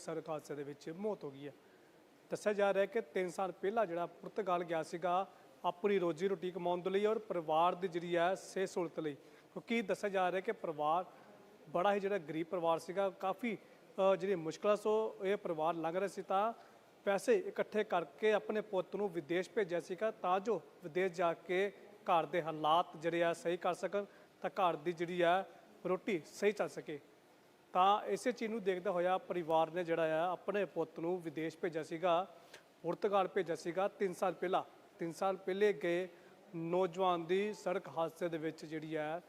ਸੜਕ ਹਾਦਸੇ ਦੇ ਵਿੱਚ ਮੌਤ ਹੋ ਗਈ ਹੈ। ਦੱਸਿਆ ਜਾ ਰਿਹਾ ਹੈ ਕਿ 3 ਸਾਲ ਪਹਿਲਾਂ ਜਿਹੜਾ ਪੁਰਤਗਾਲ ਗਿਆ ਸੀਗਾ ਆਪਣੀ ਰੋਜੀ ਰੋਟੀ ਕਮਾਉਣ ਦੇ ਲਈ ਔਰ ਪਰਿਵਾਰ ਦੀ ਜਿਹੜੀ ਹੈ ਸਿਹਤ ਸਹੂਲਤ ਲਈ। ਕਿਉਂਕਿ ਦੱਸਿਆ ਜਾ ਰਿਹਾ ਕਿ ਪਰਿਵਾਰ, ਬੜਾ ਹੀ ਜਿਹੜਾ ਗਰੀਬ ਪਰਿਵਾਰ ਸੀਗਾ, ਕਾਫੀ ਜਿਹੜੀ ਮੁਸ਼ਕਲਾਂ ਸੋ ਇਹ ਪਰਿਵਾਰ ਲੰਘ ਰਿਹਾ ਸੀ ਤਾਂ ਪੈਸੇ ਇਕੱਠੇ ਕਰਕੇ ਆਪਣੇ ਪੁੱਤ ਨੂੰ ਵਿਦੇਸ਼ ਭੇਜਿਆ ਸੀਗਾ ਤਾਂ ਜੋ ਵਿਦੇਸ਼ ਜਾ ਕੇ ਘਰ ਦੇ ਹਾਲਾਤ ਜਿਹੜੇ ਆ ਸਹੀ ਕਰ ਸਕਣ, ਤਾਂ ਘਰ ਦੀ ਜਿਹੜੀ ਆ ਰੋਟੀ ਸਹੀ ਚੱਲ ਸਕੇ। ਤਾਂ ਇਸੇ ਚੀਜ਼ ਨੂੰ ਦੇਖਦਾ ਹੋਇਆ ਪਰਿਵਾਰ ਨੇ ਜਿਹੜਾ ਆ ਆਪਣੇ ਪੁੱਤ ਨੂੰ ਵਿਦੇਸ਼ ਭੇਜਿਆ ਸੀਗਾ, ਪੁਰਤਗਾਲ ਭੇਜਿਆ ਸੀਗਾ 3 ਸਾਲ ਪਹਿਲਾਂ। 3 ਸਾਲ ਪਹਿਲੇ ਗਏ, ਨੌਜਵਾਨ ਦੀ ਸੜਕ ਹਾਦਸੇ ਦੇ ਵਿੱਚ ਜਿਹੜੀ ਹੈ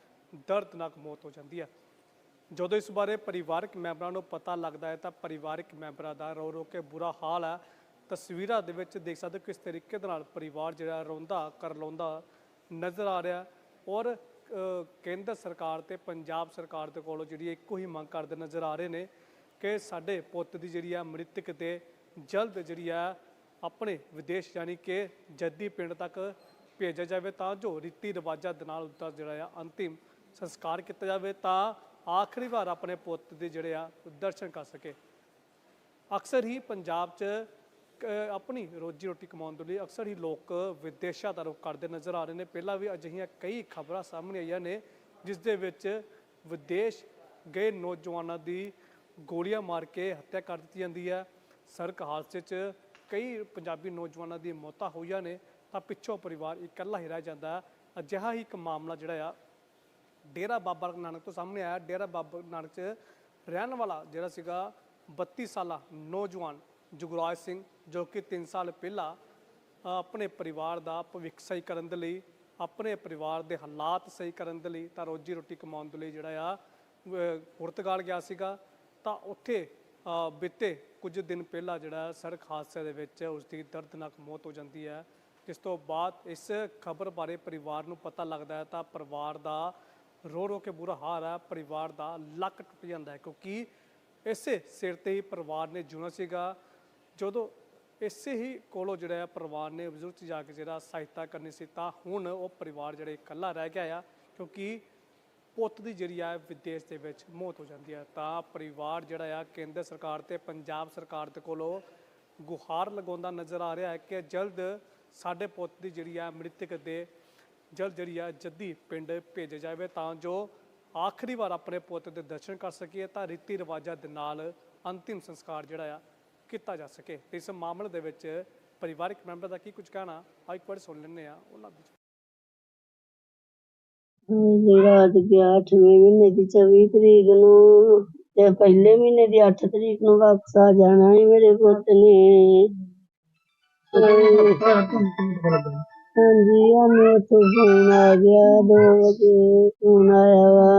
ਦਰਦਨਾਕ ਮੌਤ ਹੋ ਜਾਂਦੀ ਹੈ ਜਦੋਂ ਇਸ ਬਾਰੇ ਪਰਿਵਾਰਕ ਮੈਂਬਰਾਂ ਨੂੰ ਪਤਾ ਲੱਗਦਾ ਹੈ ਤਾਂ ਪਰਿਵਾਰਕ ਮੈਂਬਰਾਂ ਦਾ ਰੋ ਰੋ ਕੇ ਬੁਰਾ ਹਾਲ ਹੈ ਤਸਵੀਰਾਂ ਦੇ ਵਿੱਚ ਦੇਖ ਸਕਦੇ ਹੋ ਕਿਸ ਤਰੀਕੇ ਦੇ ਨਾਲ ਪਰਿਵਾਰ ਜਿਹੜਾ ਰੋਂਦਾ ਕਰਲਾਉਂਦਾ ਨਜ਼ਰ ਆ ਰਿਹਾ ਔਰ ਕੇਂਦਰ ਸਰਕਾਰ ਤੇ ਪੰਜਾਬ ਸਰਕਾਰ ਦੇ ਕੋਲੋਂ ਜਿਹੜੀ ਇੱਕੋ ਹੀ ਮੰਗ ਕਰਦੇ ਨਜ਼ਰ ਆ ਰਹੇ ਨੇ ਕਿ ਸਾਡੇ ਪੁੱਤ ਦੀ ਜਿਹੜੀ ਆ ਮ੍ਰਿਤਕ ਤੇ ਜਲਦ ਜਿਹੜੀ ਆ ਆਪਣੇ ਵਿਦੇਸ਼ ਯਾਨੀ ਕਿ ਜੱਦੀ ਪਿੰਡ ਤੱਕ ਭੇਜਿਆ ਜਾਵੇ ਤਾਂ ਜੋ ਰੀਤੀ ਰਿਵਾਜਾਂ ਦੇ ਨਾਲ ਉਸਦਾ ਜਿਹੜਾ ਆ ਅੰਤਿਮ ਸੰਸਕਾਰ ਕੀਤਾ ਜਾਵੇ ਤਾਂ ਆਖਰੀ ਵਾਰ ਆਪਣੇ ਪੁੱਤ ਦੇ ਜਿਹੜੇ ਆ ਦਰਸ਼ਨ ਕਰ ਸਕੇ। ਅਕਸਰ ਹੀ ਪੰਜਾਬ 'ਚ ਆਪਣੀ ਰੋਜੀ ਰੋਟੀ ਕਮਾਉਣ ਦੇ ਲਈ ਅਕਸਰ ਹੀ ਲੋਕ ਵਿਦੇਸ਼ਾਂ ਦਾ ਰੁਖ ਕਰਦੇ ਨਜ਼ਰ ਆ ਰਹੇ ਨੇ। ਪਹਿਲਾਂ ਵੀ ਅਜਿਹੀਆਂ ਕਈ ਖਬਰਾਂ ਸਾਹਮਣੇ ਆਈਆਂ ਨੇ, ਜਿਸ ਦੇ ਵਿੱਚ ਵਿਦੇਸ਼ ਗਏ ਨੌਜਵਾਨਾਂ ਦੀ ਗੋਲੀਆਂ ਮਾਰ ਕੇ ਹੱਤਿਆ ਕਰ ਦਿੱਤੀ ਜਾਂਦੀ ਹੈ। ਸੜਕ ਹਾਦਸੇ 'ਚ ਕਈ ਪੰਜਾਬੀ ਨੌਜਵਾਨਾਂ ਦੀ ਮੌਤਾਂ ਹੋਈਆਂ ਨੇ, ਤਾਂ ਪਿੱਛੋਂ ਪਰਿਵਾਰ ਇਕੱਲਾ ਹੀ ਰਹਿ ਜਾਂਦਾ ਅਜਿਹਾ ਹੀ ਇੱਕ ਮਾਮਲਾ ਜਿਹੜਾ ਆ, ਡੇਰਾ ਬਾਬਾ ਨਾਨਕ ਤੋਂ ਸਾਹਮਣੇ ਆਇਆ। ਡੇਰਾ ਬਾਬਾ ਨਾਨਕ 'ਚ ਰਹਿਣ ਵਾਲਾ ਜਿਹੜਾ ਸੀਗਾ 32 ਸਾਲਾ ਨੌਜਵਾਨ ਜੁਗਰਾਜ ਸਿੰਘ ਜੋ ਕਿ 3 ਸਾਲ ਪਹਿਲਾਂ ਆਪਣੇ ਪਰਿਵਾਰ ਦਾ ਭਵਿੱਖ ਸਹੀ ਕਰਨ ਦੇ ਲਈ ਆਪਣੇ ਪਰਿਵਾਰ ਦੇ ਹਾਲਾਤ ਸਹੀ ਕਰਨ ਦੇ ਲਈ ਤਾਂ ਰੋਜੀ ਰੋਟੀ ਕਮਾਉਣ ਦੇ ਲਈ ਜਿਹੜਾ ਆ ਅ, ਪੁਰਤਗਾਲ ਗਿਆ ਸੀਗਾ। ਤਾਂ ਉੱਥੇ ਬੀਤੇ ਕੁਝ ਦਿਨ ਪਹਿਲਾਂ ਜਿਹੜਾ ਸੜਕ ਹਾਦਸੇ ਦੇ ਵਿੱਚ ਉਸ ਦੀ ਦਰਦਨਾਕ ਮੌਤ ਹੋ ਜਾਂਦੀ ਹੈ। ਜਿਸ ਤੋਂ ਬਾਅਦ ਇਸ ਖਬਰ ਬਾਰੇ ਪਰਿਵਾਰ ਨੂੰ ਪਤਾ ਲੱਗਦਾ ਹੈ ਤਾਂ ਪਰਿਵਾਰ ਦਾ ਰੋ ਰੋ ਕੇ ਬੁਰਾ ਹਾਲ ਹੈ। ਪਰਿਵਾਰ ਦਾ ਲੱਕ ਟੁੱਟ ਜਾਂਦਾ ਹੈ ਕਿਉਂਕਿ ਇਸੇ ਸਿਰ ਤੇ ਹੀ ਪਰਿਵਾਰ ਨੇ ਜੁਣਾ ਸੀਗਾ। ਜਦੋਂ ਇਸੇ ਹੀ ਕੋਲੋਂ ਜਿਹੜਾ ਹੈ ਪਰਿਵਾਰ ਨੇ ਬਜ਼ੁਰਗ 'ਚ ਜਾ ਕੇ ਜਿਹੜਾ ਸਹਾਇਤਾ ਕਰਨੀ ਸੀ, ਤਾਂ ਹੁਣ ਉਹ ਪਰਿਵਾਰ ਜਿਹੜੇ ਇਕੱਲਾ ਰਹਿ ਗਿਆ ਆ, ਕਿਉਂਕਿ ਪੁੱਤ ਦੀ ਜਿਹੜੀ ਆ ਵਿਦੇਸ਼ ਦੇ ਵਿੱਚ ਮੌਤ ਹੋ ਜਾਂਦੀ ਹੈ ਤਾਂ ਪਰਿਵਾਰ ਜਿਹੜਾ ਆ ਕੇਂਦਰ ਸਰਕਾਰ ਤੇ ਪੰਜਾਬ ਸਰਕਾਰ ਦੇ ਕੋਲੋਂ ਗੁਹਾਰ ਲਗਾਉਂਦਾ ਨਜ਼ਰ ਆ ਰਿਹਾ ਹੈ ਕਿ ਜਲਦ ਸਾਡੇ ਪੁੱਤ ਦੀ ਜਿਹੜੀ ਆ ਮ੍ਰਿਤਕ ਦੇ ਜਲਦ ਜਿਹੜੀ ਆ ਜੱਦੀ ਪਿੰਡ ਭੇਜਿਆ ਜਾਵੇ, ਤਾਂ ਜੋ ਆਖਰੀ ਵਾਰ ਆਪਣੇ ਪੁੱਤ ਦੇ ਦਰਸ਼ਨ ਕਰ ਸਕੀਏ, ਤਾਂ ਰੀਤੀ ਰਿਵਾਜਾਂ ਦੇ ਨਾਲ ਅੰਤਿਮ ਸੰਸਕਾਰ ਜਿਹੜਾ ਆ ਕੀਤਾ ਜਾ ਸਕੇ। ਤੇ ਇਸ ਮਾਮਲੇ ਦੇ ਵਿੱਚ ਪਰਿਵਾਰਕ ਮੈਂਬਰ ਦਾ ਕੀ ਕੁਝ ਕਹਿਣਾ? ਆ ਇੱਕ ਵਾਰ ਸੁਣ ਲੈਂਦੇ ਆ ਉਹਨਾਂ ਦੀ। ਮੇਰਾ ਅੱਜ ਗਿਆ 8ਵੇਂ ਮਹੀਨੇ ਦੀ 24 ਤਰੀਕ ਨੂੰ ਤੇ ਪਹਿਲੇ ਮਹੀਨੇ ਦੀ 8 ਤਰੀਕ ਨੂੰ ਵਾਪਸ ਆ ਜਾਣਾ ਹੈ ਮੇਰੇ ਪੁੱਤ ਨੇ। ਹਾਂਜੀ ਉਹਨੇ ਤੋਂ ਫੋਨ ਆ ਗਿਆ 2 ਵਜੇ ਫੋਨ ਆਇਆ ਵਾ।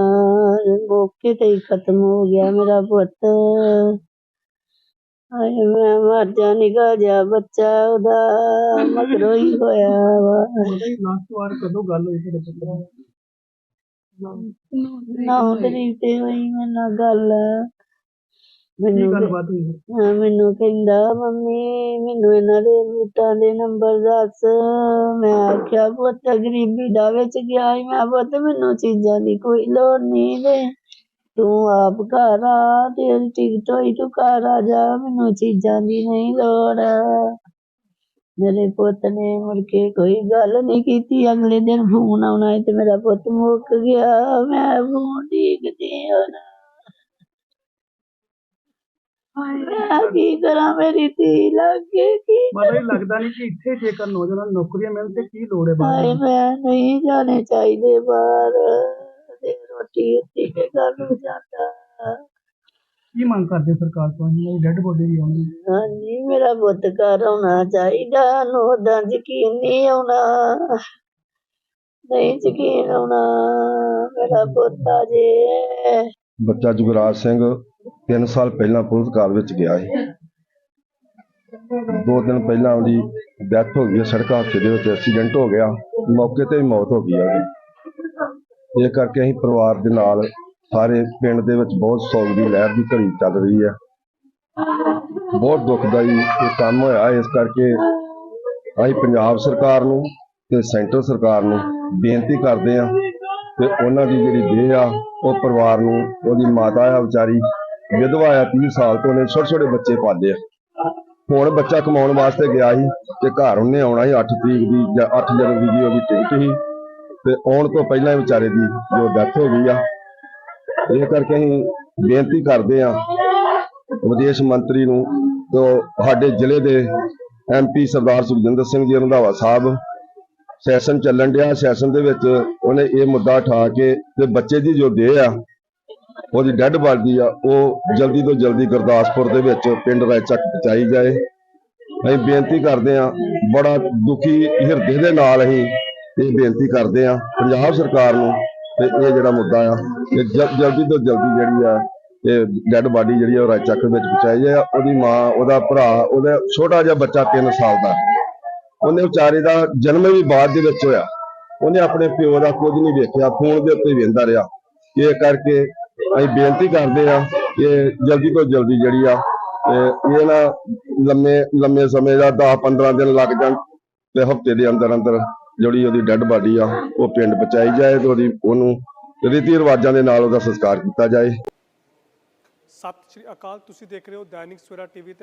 ਮੌਕੇ ਤੇ ਹੀ ਖਤਮ ਹੋ ਗਿਆ ਮੇਰਾ ਪੁੱਤ। ਹਾਏ ਮੈਂ ਮਰ ਜਾ ਨਿਕਾ ਜਾ ਬੱਚਾ ਉਹਦਾ ਮਗਰੋਂ ਹੀ ਹੋਇਆ ਵਾ। ਲਾਸਟ ਵਾਰ ਕਦੋਂ ਗੱਲ ਹੋਈ ਤੇਰੇ ਪੁੱਤਰ ਨੌ ਤਰੀਕ ਤੇ ਹੋਈ ਮੇਰੇ ਨਾਲ ਗੱਲ। ਮੈਨੂੰ ਗੱਲਬਾਤ ਹੋਈ? ਹਾਂ, ਮੈਨੂੰ ਕਹਿੰਦਾ ਮੰਮੀ ਮੈਨੂੰ ਇਹਨਾਂ ਦੇ ਬੂਟਾਂ ਦੇ ਨੰਬਰ ਦੱਸ। ਮੈਂ ਆਖਿਆ ਪੁੱਤ ਗਰੀਬੀ ਦਾ ਵਿੱਚ ਗਿਆ ਮੈਂ ਪੁੱਤ ਮੈਨੂੰ ਚੀਜ਼ਾਂ ਦੀ ਕੋਈ ਲੋੜ ਨਹੀਂ ਤੇ ਤੂੰ ਆਪ ਘਰ ਆ ਤੇਰੀ ਟਿਕਟ ਹੋਈ ਤੂੰ ਘਰ ਆ ਜਾ ਮੈਨੂੰ ਚੀਜ਼ਾਂ ਦੀ ਨਹੀਂ ਲੋੜ। ਮੇਰੇ ਪੁੱਤ ਨੇ ਮੁੜ ਕੇ ਕੋਈ ਗੱਲ ਨਹੀਂ ਕੀਤੀ। ਅਗਲੇ ਦਿਨ ਫੋਨ ਆਉਣਾ ਤੇ ਮੇਰਾ ਪੁੱਤ ਮੁੱਕ ਗਿਆ। ਮੈਂ ਫੋਨ ਡੀਕਦੀ ਹੁਣ ਮੈਂ ਕੀ ਕਰਾਂ? ਮੇਰੀ ਧੀ ਲੱਗੇ ਕੀ ਇਹ ਲੱਗਦਾ ਨਹੀਂ ਕਿ ਇੱਥੇ ਜੇਕਰ ਨੌਜਵਾਨ ਨੌਕਰੀਆਂ ਮਿਲਣ ਤੇ ਕੀ ਲੋੜ ਹੈ ਹਾਏ ਮੈਂ ਨਹੀਂ ਜਾਣੇ ਚਾਹੀਦੇ ਬਾਹਰ। ਤੇ ਕੇ ਜਾਂਦਾ। ਮੰਗ ਕਰਦੇ ਸਰਕਾਰ ਤੋਂ? ਇਹਨਾਂ ਦੀ ਡੈੱਡ ਬੋਡੀ ਵੀ ਆਉਣੀ ਹਾਂਜੀ ਮੇਰਾ ਪੁੱਤ ਘਰ ਆਉਣਾ ਚਾਹੀਦਾ ਨੂੰ ਉਹਦਾ ਯਕੀਨ ਨਹੀਂ ਆਉਣਾ। ਨਹੀਂ ਯਕੀਨ ਆਉਣਾ ਮੇਰਾ ਪੁੱਤ ਆ ਜੇ। ਬੱਚਾ ਜੁਗਰਾਜ ਸਿੰਘ 3 ਸਾਲ ਪਹਿਲਾਂ ਪੁਰਤਗਾਲ ਵਿੱਚ ਗਿਆ ਸੀ। ਦੋ ਦਿਨ ਪਹਿਲਾਂ ਉਹਦੀ ਡੈਥ ਹੋ ਗਈ ਸੜਕ ਹਾਦਸੇ ਦੇ ਵਿੱਚ ਐਕਸੀਡੈਂਟ ਹੋ ਗਿਆ ਮੌਕੇ ਤੇ ਹੀ ਮੌਤ ਹੋ ਗਈ ਉਹਦੀ ਇਸ ਕਰਕੇ ਅਸੀਂ ਪਰਿਵਾਰ ਦੇ ਨਾਲ ਸਾਰੇ ਪਿੰਡ ਦੇ ਵਿੱਚ ਬਹੁਤ ਸੋਗ ਦੀ ਲਹਿਰ ਦੀ ਘੜੀ ਚੱਲ ਰਹੀ ਹੈ। ਬਹੁਤ ਦੁਖਦਾਈ ਇਹ ਕੰਮ ਹੋਇਆ। ਇਸ ਕਰਕੇ ਅਸੀਂ ਪੰਜਾਬ ਸਰਕਾਰ ਨੂੰ ਤੇ ਸੈਂਟਰ ਸਰਕਾਰ ਨੂੰ ਬੇਨਤੀ ਕਰਦੇ ਹਾਂ ਤੇ ਉਹਨਾਂ ਦੀ ਜਿਹੜੀ ਦੇਹ ਆ, ਉਹ ਪਰਿਵਾਰ ਨੂੰ, ਉਹਦੀ ਮਾਤਾ ਆ ਵਿਚਾਰੀ, ਵਿਧਵਾ ਆ 30 ਸਾਲ ਤੋਂ ਨੇ ਛੋਟੇ ਛੋਟੇ ਬੱਚੇ ਪਾਲੇ ਆ। ਹੁਣ ਬੱਚਾ ਕਮਾਉਣ ਵਾਸਤੇ ਗਿਆ ਸੀ ਤੇ ਘਰ ਉਹਨੇ ਆਉਣਾ ਸੀ 8 ਤਰੀਕ ਦੀ ਜਾਂ 8 ਜਨਵਰੀ ਦੀ ਉਹਦੀ ਟਿਕਟ ਸੀ। ਤੇ ਆਉਣ ਤੋਂ ਪਹਿਲਾਂ ਵਿਚਾਰੇ ਦੀ ਜੋ ਡੈਥ ਹੋ ਗਈ ਆ। ਇਹ ਕਰਕੇ ਅਸੀਂ ਬੇਨਤੀ ਕਰਦੇ ਆ ਵਿਦੇਸ਼ ਮੰਤਰੀ ਨੂੰ ਤੋਂ ਸਾਡੇ ਜ਼ਿਲ੍ਹੇ ਦੇ ਐਮਪੀ ਸਰਦਾਰ ਸੁਖਜਿੰਦਰ ਸਿੰਘ ਜੀ ਰੰਧਾਵਾ ਸਾਹਿਬ ਸੈਸ਼ਨ ਚੱਲਣ ਡਿਆ। ਸੈਸ਼ਨ ਦੇ ਵਿੱਚ ਉਹਨੇ ਇਹ ਮੁੱਦਾ ਉਠਾ ਕੇ ਤੇ ਬੱਚੇ ਦੀ ਜੋ ਦੇਹ ਆ, ਉਹਦੀ ਡੈੱਡ ਬਾਡੀ ਆ, ਉਹ ਜਲਦੀ ਤੋਂ ਜਲਦੀ ਗੁਰਦਾਸਪੁਰ ਦੇ ਵਿੱਚ ਪਿੰਡ ਰਾਇਚੱਕ ਪਹੁੰਚਾਈ ਜਾਏ। ਅਸੀਂ ਬੇਨਤੀ ਕਰਦੇ ਆ, ਬੜਾ ਦੁਖੀ ਹਿਰਦੇ ਦੇ ਨਾਲ ਅਸੀਂ ਇਹ ਬੇਨਤੀ ਕਰਦੇ ਆ ਪੰਜਾਬ ਸਰਕਾਰ ਨੂੰ ਤੇ ਇਹ ਜਿਹੜਾ ਮੁੱਦਾ ਆ, ਇਹ ਜਲਦੀ ਤੋਂ ਜਲਦੀ ਜਿਹੜੀ ਆ, ਇਹ ਡੈੱਡ ਬਾਡੀ ਜਿਹੜੀ ਆ ਉਹ ਰਾਇਚੱਕ ਵਿੱਚ ਪਹੁੰਚਾਈ ਜਾਏ। ਉਹਦੀ ਮਾਂ, ਉਹਦਾ ਭਰਾ, ਉਹਦਾ ਛੋਟਾ ਜਿਹਾ ਬੱਚਾ 3 ਸਾਲ ਦਾ। ਉਹਨੇ ਵਿਚਾਰੇ ਦਾ ਜਨਮ ਵੀ ਬਾਅਦ ਦੇ ਵਿੱਚ ਹੋਇਆ। ਉਹਨੇ ਆਪਣੇ ਪਿਓ ਦਾ ਕੁਝ ਨਹੀਂ ਵੇਖਿਆ, ਫੋਨ ਦੇ ਉੱਤੇ ਵੇਂਦਾ ਰਿਹਾ। ਇਹ ਕਰਕੇ ਅਸੀਂ ਬੇਨਤੀ ਕਰਦੇ ਆ ਕਿ ਜਲਦੀ ਤੋਂ ਜਲਦੀ ਜਿਹੜੀ ਆ ਇਹ ਨਾ ਲੰਮੇ ਲੰਮੇ ਸਮੇਂ ਦਾ 10 15 ਦਿਨ ਲੱਗ ਜਾਣ ਤੇ ਹਫ਼ਤੇ ਦੇ ਅੰਦਰ ਅੰਦਰ ਜਿਹੜੀ ਉਹਦੀ ਡੈੱਡ ਬਾਡੀ ਆ, ਉਹ ਪਿੰਡ ਪਹੁੰਚਾਈ ਜਾਏ ਤੇ ਉਹਦੀ, ਉਹਨੂੰ ਰੀਤੀ ਰਿਵਾਜਾਂ ਦੇ ਨਾਲ ਉਹਦਾ ਸੰਸਕਾਰ ਕੀਤਾ ਜਾਏ। ਸਤਿ ਸ਼੍ਰੀ ਅਕਾਲ, ਤੁਸੀਂ ਦੇਖ ਰਹੇ ਹੋ ਦੈਨਿਕ ਸਵੇਰਾ ਟੀਵੀ ਤੇ